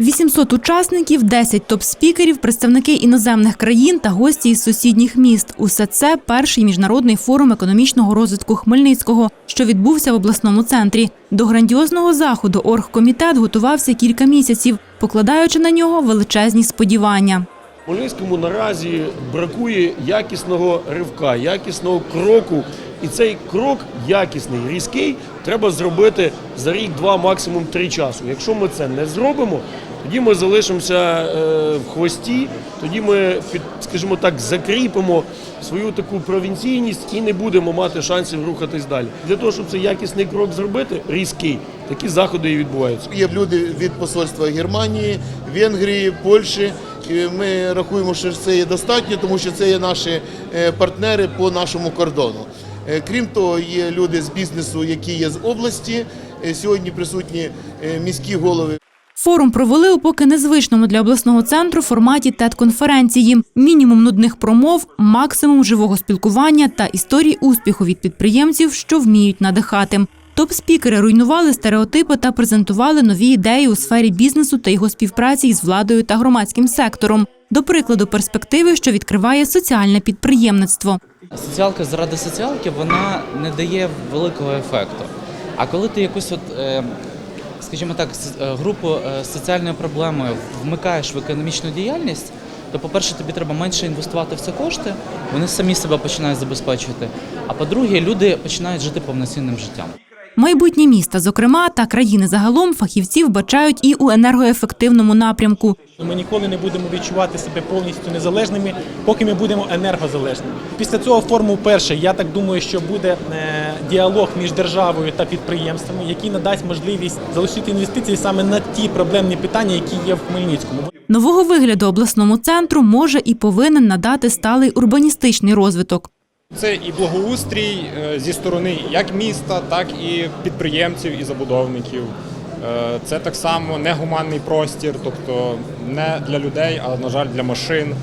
800 учасників, 10 топ-спікерів, представники іноземних країн та гості із сусідніх міст. Усе це перший міжнародний форум економічного розвитку Хмельницького, що відбувся в обласному центрі. До грандіозного заходу оргкомітет готувався кілька місяців, покладаючи на нього величезні сподівання. Хмельницькому наразі бракує якісного ривка, якісного кроку. І цей крок якісний, різкий, треба зробити за рік, два, максимум три часу. Якщо ми це не зробимо, тоді ми залишимося е, в хвості, тоді ми, під, скажімо так, закріпимо свою таку провінційність і не будемо мати шансів рухатись далі. Для того, щоб цей якісний крок зробити, різкий, такі заходи і відбуваються. Є люди від посольства Германії, Венгрії, Польщі. Ми рахуємо, що це є достатньо, тому що це є наші е, партнери по нашому кордону. Е, Крім того, є люди з бізнесу, які є з області. Е, Сьогодні присутні е, міські голови. Форум провели у поки незвичному для обласного центру форматі ТЕД-конференції. Мінімум нудних промов, максимум живого спілкування та історій успіху від підприємців, що вміють надихати. Топ-спікери руйнували стереотипи та презентували нові ідеї у сфері бізнесу та його співпраці із владою та громадським сектором. До прикладу, перспективи, що відкриває соціальне підприємництво. Соціалка заради соціалки вона не дає великого ефекту. А коли ти якусь, от, е, скажімо так, е, групу е, з соціальною проблемою вмикаєш в економічну діяльність, то, по-перше, тобі треба менше інвестувати в це кошти, вони самі себе починають забезпечувати. А по-друге, люди починають жити повноцінним життям. Майбутнє міста, зокрема, та країни загалом фахівці вбачають і у енергоефективному напрямку. Ми ніколи не будемо відчувати себе повністю незалежними, поки ми будемо енергозалежними. Після цього форму перше, я так думаю, що буде е, діалог між державою та підприємствами, який надасть можливість залишити інвестиції саме на ті проблемні питання, які є в Хмельницькому. Нового вигляду обласному центру може і повинен надати сталий урбаністичний розвиток. Це і благоустрій е, зі сторони як міста, так і підприємців і забудовників. Е, Це так само негуманний простір, тобто не для людей, а на жаль, для машин,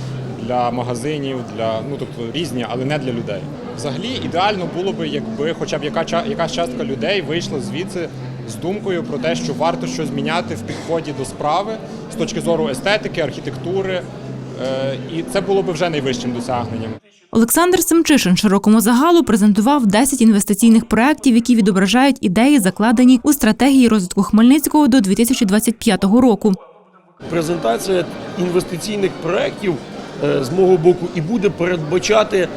для магазинів, для ну тобто різні, але не для людей. Взагалі ідеально було би, якби хоча б яка якась частка людей вийшла звідси з думкою про те, що варто щось міняти в підході до справи з точки зору естетики, архітектури. Е, І це було би вже найвищим досягненням. Олександр Семчишин широкому загалу презентував 10 інвестиційних проєктів, які відображають ідеї, закладені у стратегії розвитку Хмельницького до 2025 року. презентація інвестиційних проєктів е, з мого боку і буде передбачати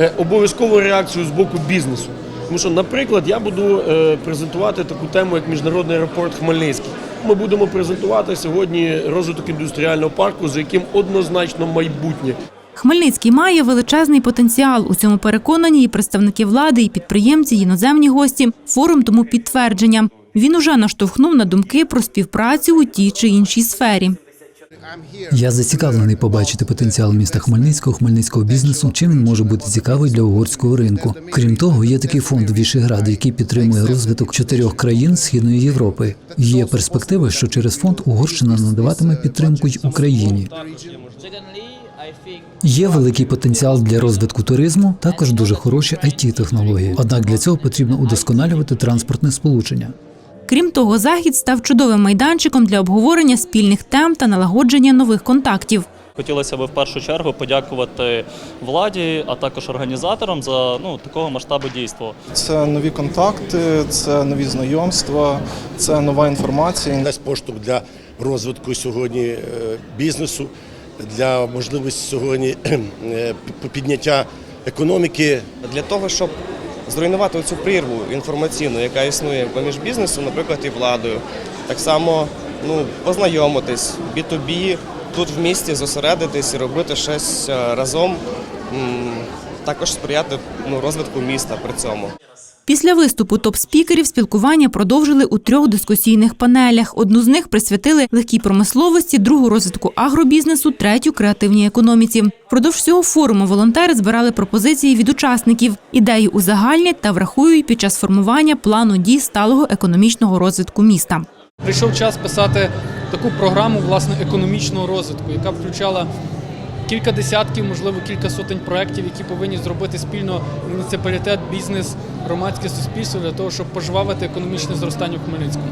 е, обов'язкову реакцію з боку бізнесу. Тому що, наприклад, я буду презентувати таку тему, як міжнародний аеропорт Хмельницький. Ми будемо презентувати сьогодні розвиток індустріального парку, за яким однозначно майбутнє. Хмельницький має величезний потенціал. У цьому переконані і представники влади, і підприємці, і іноземні гості. Форум тому підтвердження. Він уже наштовхнув на думки про співпрацю у тій чи іншій сфері. Я зацікавлений побачити потенціал міста Хмельницького, хмельницького бізнесу, чим він може бути цікавий для угорського ринку. Крім того, є такий фонд Вішеград, який підтримує розвиток чотирьох країн Східної Європи. Є перспективи, що через фонд Угорщина надаватиме підтримку й Україні. Є великий потенціал для розвитку туризму, також дуже хороші it технології. Однак для цього потрібно удосконалювати транспортне сполучення. Крім того, захід став чудовим майданчиком для обговорення спільних тем та налагодження нових контактів. Хотілося б в першу чергу подякувати владі, а також організаторам за ну такого масштабу дійства. Це нові контакти, це нові знайомства, це нова інформація. дасть поштовх для розвитку сьогодні е, бізнесу, для можливості сьогодні е, підняття економіки. для того, щоб зруйнувати цю прірву інформаційну, яка існує поміж бізнесом, наприклад, і владою. Так само ну, познайомитись, B2B, тут в місті зосередитись і робити щось е, разом, також сприяти ну, розвитку міста при цьому. Після виступу топ-спікерів спілкування продовжили у трьох дискусійних панелях. Одну з них присвятили легкій промисловості, другу розвитку агробізнесу, третю креативній економіці. Впродовж всього форуму волонтери збирали пропозиції від учасників, ідеї узагальнять та врахують під час формування плану дій сталого економічного розвитку міста. Прийшов час писати таку програму власне економічного розвитку, яка включала кілька десятків, можливо, кілька сотень проєктів, які повинні зробити спільно муніципалітет, бізнес, громадське суспільство для того, щоб пожвавити економічне зростання в Хмельницькому.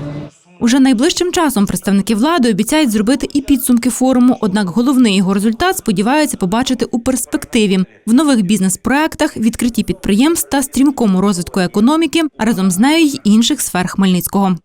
Уже найближчим часом представники влади обіцяють зробити і підсумки форуму. Однак головний його результат сподіваються побачити у перспективі в нових бізнес-проектах, відкритті підприємств та стрімкому розвитку економіки, а разом з нею й інших сфер Хмельницького.